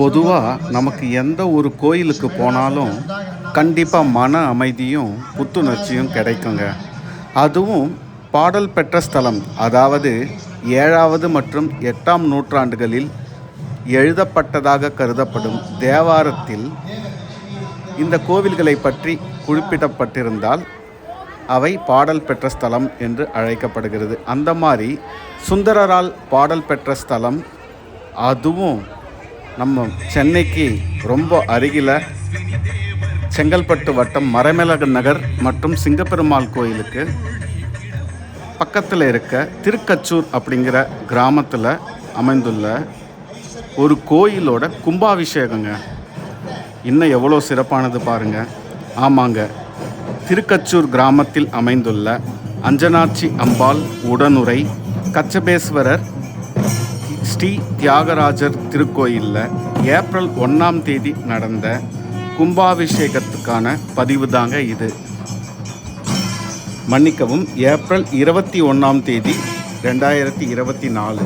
பொதுவாக நமக்கு எந்த ஒரு கோயிலுக்கு போனாலும் கண்டிப்பாக மன அமைதியும் புத்துணர்ச்சியும் கிடைக்குங்க. அதுவும் பாடல் பெற்ற ஸ்தலம் அதாவது ஏழாவது மற்றும் எட்டாம் நூற்றாண்டுகளில் எழுதப்பட்டதாக கருதப்படும் தேவாரத்தில் இந்த கோவில்களை பற்றி குறிப்பிடப்பட்டிருந்தால் அவை பாடல் பெற்ற ஸ்தலம் என்று அழைக்கப்படுகிறது. அந்த மாதிரி சுந்தரரால் பாடல் பெற்ற ஸ்தலம் அதுவும் நம்ம சென்னைக்கு ரொம்ப அருகில் செங்கல்பட்டு வட்டம் மறைமலக நகர் மற்றும் சிங்கப்பெருமாள் கோயிலுக்கு பக்கத்தில் இருக்க திருக்கச்சூர் அப்படிங்கிற கிராமத்தில் அமைந்துள்ள ஒரு கோயிலோட கும்பாபிஷேகங்க. இன்னும் எவ்வளோ சிறப்பானது பாருங்கள் ஆமாங்க. திருக்கச்சூர் கிராமத்தில் அமைந்துள்ள அஞ்சனாட்சி அம்பாள் உடனுரை கச்சபேஸ்வரர் ஸ்ரீ தியாகராஜர் திருக்கோயிலில் ஏப்ரல் ஒன்றாம் தேதி நடந்த கும்பாபிஷேகத்துக்கான பதிவு தாங்க இது. மன்னிக்கவும் ஏப்ரல் இருபத்தி ஒன்றாம் தேதி ரெண்டாயிரத்தி இருபத்தி நாலு.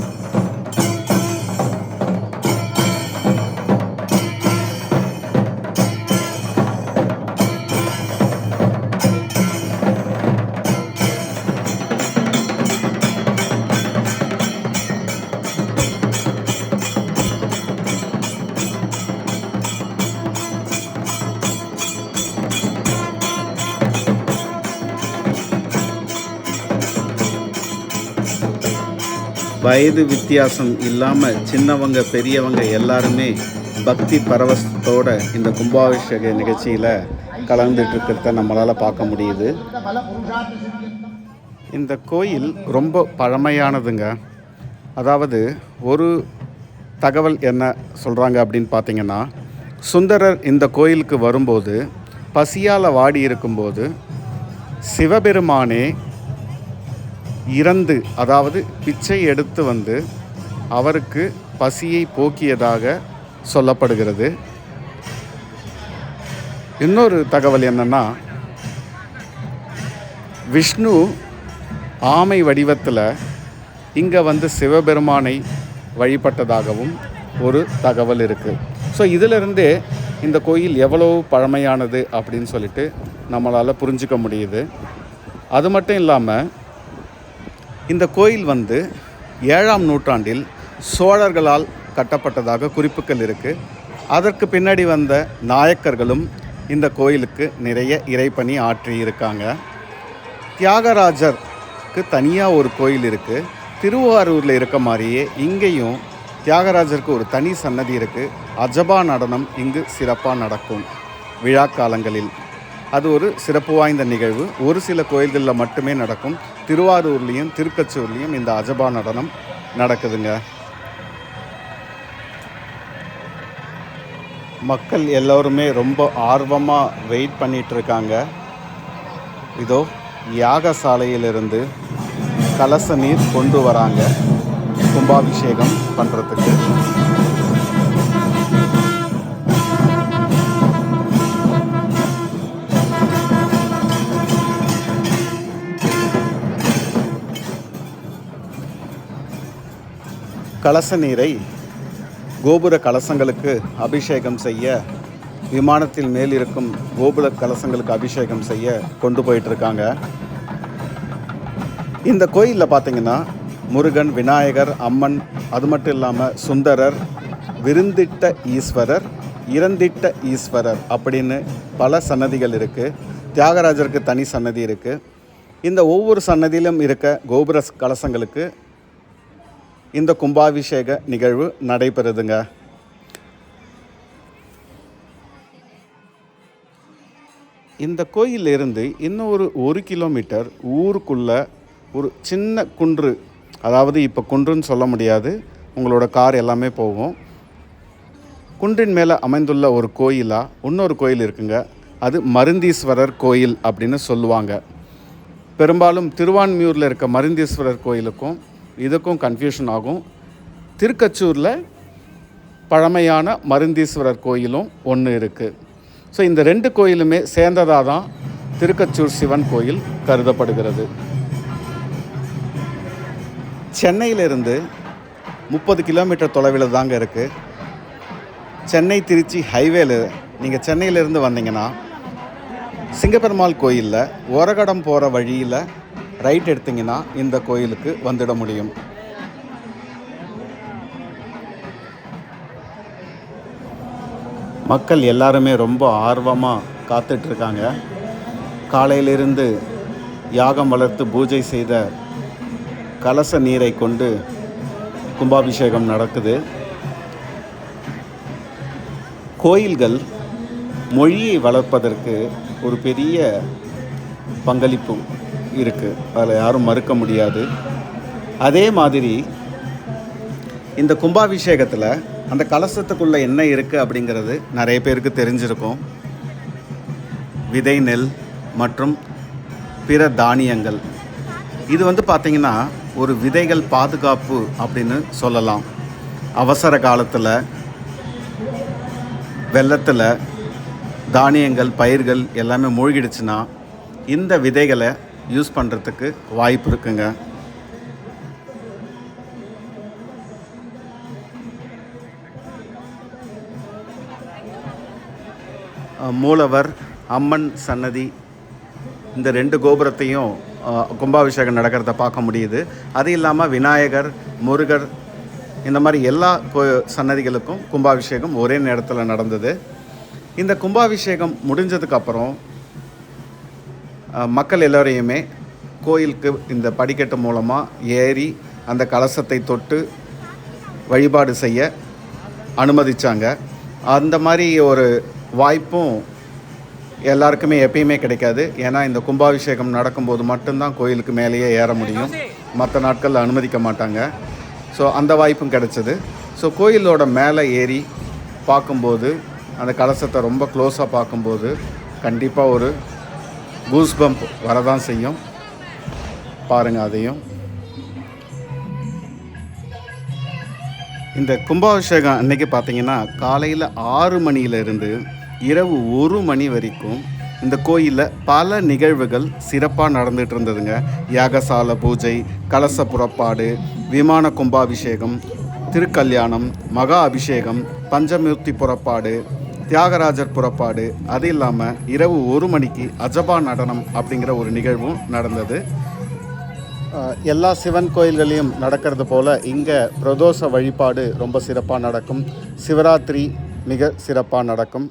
வயது வித்தியாசம் இல்லாமல் சின்னவங்க பெரியவங்க எல்லாருமே பக்தி பரவசத்தோட இந்த கும்பாபிஷேக நிகழ்ச்சியில் கலந்துட்டு இருக்கிறத நம்மளால் பார்க்க முடியுது. இந்த கோயில் ரொம்ப பழமையானதுங்க. அதாவது ஒரு தகவல் என்ன சொல்கிறாங்க அப்படின்னு பார்த்தீங்கன்னா சுந்தரர் இந்த கோயிலுக்கு வரும்போது பசியால் வாடி இருக்கும்போது சிவபெருமானே இறந்து அதாவது பிச்சை எடுத்து வந்து அவருக்கு பசியை போக்கியதாக சொல்லப்படுகிறது. இன்னொரு தகவல் என்னென்னா விஷ்ணு ஆமை வடிவத்தில் இங்கே வந்து சிவபெருமானை வழிபட்டதாகவும் ஒரு தகவல் இருக்குது ஸோ இதிலிருந்தே இந்த கோயில் எவ்வளவு பழமையானது அப்படின்னு சொல்லிட்டு நம்மளால் புரிஞ்சுக்க முடியுது. அது மட்டும் இல்லாமல் இந்த கோயில் வந்து ஏழாம் நூற்றாண்டில் சோழர்களால் கட்டப்பட்டதாக குறிப்புகள் இருக்குது அதற்கு பின்னாடி வந்த நாயக்கர்களும் இந்த கோயிலுக்கு நிறைய இறைப்பணி ஆற்றி இருக்காங்க தியாகராஜருக்கு தனியாக ஒரு கோயில் இருக்குது திருவாரூரில் இருக்க மாதிரியே இங்கேயும் தியாகராஜருக்கு ஒரு தனி சன்னதி இருக்குது அஜபா நடனம் இங்கு சிறப்பாக நடக்கும். விழா காலங்களில் அது ஒரு சிறப்பு வாய்ந்த நிகழ்வு. ஒரு சில கோயில்களில் மட்டுமே நடக்கும். திருவாரூர்லேயும் திருக்கச்சூர்லேயும் இந்த அஜபா நடனம் நடக்குதுங்க. மக்கள் எல்லோருமே ரொம்ப ஆர்வமாக வெயிட் பண்ணிகிட்டு இருக்காங்க இதோ யாகசாலையிலிருந்து கலச நீர் கொண்டு வராங்க. கும்பாபிஷேகம் பண்ணுறதுக்கு கலச நீரை கோபுர கலசங்களுக்கு அபிஷேகம் செய்ய விமானத்தில் மேல் இருக்கும் கோபுர கலசங்களுக்கு அபிஷேகம் செய்ய கொண்டு போயிட்டுருக்காங்க. இந்த கோயிலில் பார்த்தீங்கன்னா முருகன் விநாயகர் அம்மன் அது மட்டும் இல்லாமல் சுந்தரர் விருந்திட்ட ஈஸ்வரர் இறந்திட்ட ஈஸ்வரர் அப்படின்னு பல சன்னதிகள் இருக்குது தியாகராஜருக்கு தனி சன்னதி இருக்குது இந்த ஒவ்வொரு சன்னதியிலும் இருக்க கோபுர கலசங்களுக்கு இந்த கும்பாபிஷேக நிகழ்வு நடைபெறுதுங்க. இந்த கோயிலிருந்து இன்னும் ஒரு ஒரு கிலோமீட்டர் ஊருக்குள்ள ஒரு சின்ன குன்று அதாவது இப்போ குன்றுன்னு சொல்ல முடியாது உங்களோட கார் எல்லாமே போகும். குன்றின் மேலே அமைந்துள்ள ஒரு கோயிலாக இன்னொரு கோயில் இருக்குங்க. அது மருந்தீஸ்வரர் கோயில் அப்படின்னு சொல்லுவாங்க. பெரும்பாலும் திருவான்மியூரில் இருக்க மருந்தீஸ்வரர் கோயிலுக்கும் இதுக்கும் கன்ஃபியூஷன் ஆகும். திருக்கச்சூரில் பழமையான மருந்தீஸ்வரர் கோயிலும் ஒன்று இருக்குது ஸோ இந்த ரெண்டு கோயிலுமே சேர்ந்ததாக தான் திருக்கச்சூர் சிவன் கோயில் கருதப்படுகிறது. சென்னையிலிருந்து முப்பது கிலோமீட்டர் தொலைவில் தாங்க இருக்குது சென்னை திருச்சி ஹைவேல நீங்கள் சென்னையிலேருந்து வந்தீங்கன்னா சிங்கப்பெருமாள் கோயிலில் ஒரகடம் போகிற வழியில் ரைட் எடுத்தீங்கன்னா இந்த கோயிலுக்கு வந்துட முடியும். மக்கள் எல்லாருமே ரொம்ப ஆர்வமாக காத்துட்ருக்காங்க. காலையிலிருந்து யாகம் வளர்த்து பூஜை செய்த கலச நீரை கொண்டு கும்பாபிஷேகம் நடக்குது. கோயில்கள் மொழியை வளர்ப்பதற்கு ஒரு பெரிய பங்களிப்பு. இருக்குது அதில் யாரும் மறுக்க முடியாது. அதே மாதிரி இந்த கும்பாபிஷேகத்தில் அந்த கலசத்துக்குள்ளே என்ன இருக்குது அப்படிங்கிறது நிறைய பேருக்கு தெரிஞ்சிருக்கும். விதை நெல் மற்றும் பிற தானியங்கள். இது வந்து பார்த்திங்கன்னா ஒரு விதைகள் பாதுகாப்பு அப்படின்னு சொல்லலாம். அவசர காலத்தில் வெள்ளத்தில் தானியங்கள் பயிர்கள் எல்லாமே மூழ்கிடுச்சுன்னா இந்த விதைகளை யூஸ் பண்ணுறதுக்கு வாய்ப்பு இருக்குங்க. மூலவர் அம்மன் சன்னதி இந்த ரெண்டு கோபுரத்தையும் கும்பாபிஷேகம் நடக்கிறத பார்க்க முடியுது. அது இல்லாமல் விநாயகர் முருகர் இந்த மாதிரி எல்லா கோ சன்னதிகளுக்கும் கும்பாபிஷேகம் ஒரே நேரத்தில் நடந்தது. இந்த கும்பாபிஷேகம் முடிஞ்சதுக்கப்புறம் மக்கள் எல்லோரையுமே கோயிலுக்கு இந்த படிக்கட்டு மூலமாக ஏறி அந்த கலசத்தை தொட்டு வழிபாடு செய்ய அனுமதித்தாங்க அந்த மாதிரி ஒரு வாய்ப்பும் எல்லாருக்குமே எப்பயுமே கிடைக்காது. ஏன்னா இந்த கும்பாபிஷேகம் நடக்கும்போது மட்டும்தான் கோயிலுக்கு மேலேயே ஏற முடியும். மற்ற நாட்களில் அனுமதிக்க மாட்டாங்க. ஸோ அந்த வாய்ப்பும் கிடைச்சது. ஸோ கோயிலோட மேலே ஏறி பார்க்கும்போது அந்த கலசத்தை ரொம்ப க்ளோஸாக பார்க்கும்போது கண்டிப்பாக ஒரு கூஸ் பம்ப் வரதான் செய்யும். பாருங்கள் அதையும். இந்த கும்பாபிஷேகம் அன்னைக்கு பார்த்தீங்கன்னா காலையில் ஆறு மணியிலிருந்து இரவு ஒரு மணி வரைக்கும் இந்த கோயிலில் பல நிகழ்வுகள் சிறப்பாக நடந்துட்டு இருந்ததுங்க. யாகசால பூஜை கலச புறப்பாடு விமான கும்பாபிஷேகம் திருக்கல்யாணம் மகா அபிஷேகம் பஞ்சமூர்த்தி புறப்பாடு தியாகராஜர் புறப்பாடு அது இல்லாமல் இரவு ஒரு மணிக்கு அஜபா நடனம் அப்படிங்கிற ஒரு நிகழ்வும் நடந்தது. எல்லா சிவன் கோயில்களையும் நடக்கிறது போல் இங்கே பிரதோஷ வழிபாடு ரொம்ப சிறப்பாக நடக்கும். சிவராத்திரி மிக சிறப்பாக நடக்கும்.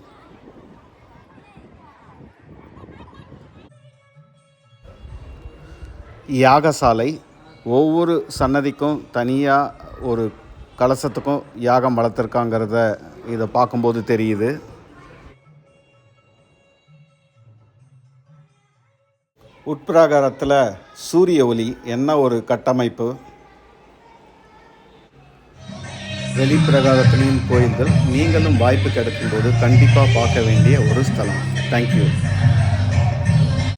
யாகசாலை ஒவ்வொரு சன்னதிக்கும் தனியாக ஒரு கலசத்துக்கும் யாகம் வளர்த்துருக்காங்கிறத இதை பார்க்கும்போது தெரியுது. உட்பிராகாரத்தில் சூரிய ஒளி என்ன ஒரு கட்டமைப்பு? வெளிப்பிரகாரத்திலையும் கோயில்கள் நீங்களும் வாய்ப்பு கிடைக்கும்போது கண்டிப்பாக பார்க்க வேண்டிய ஒரு ஸ்தலம். தேங்க்யூ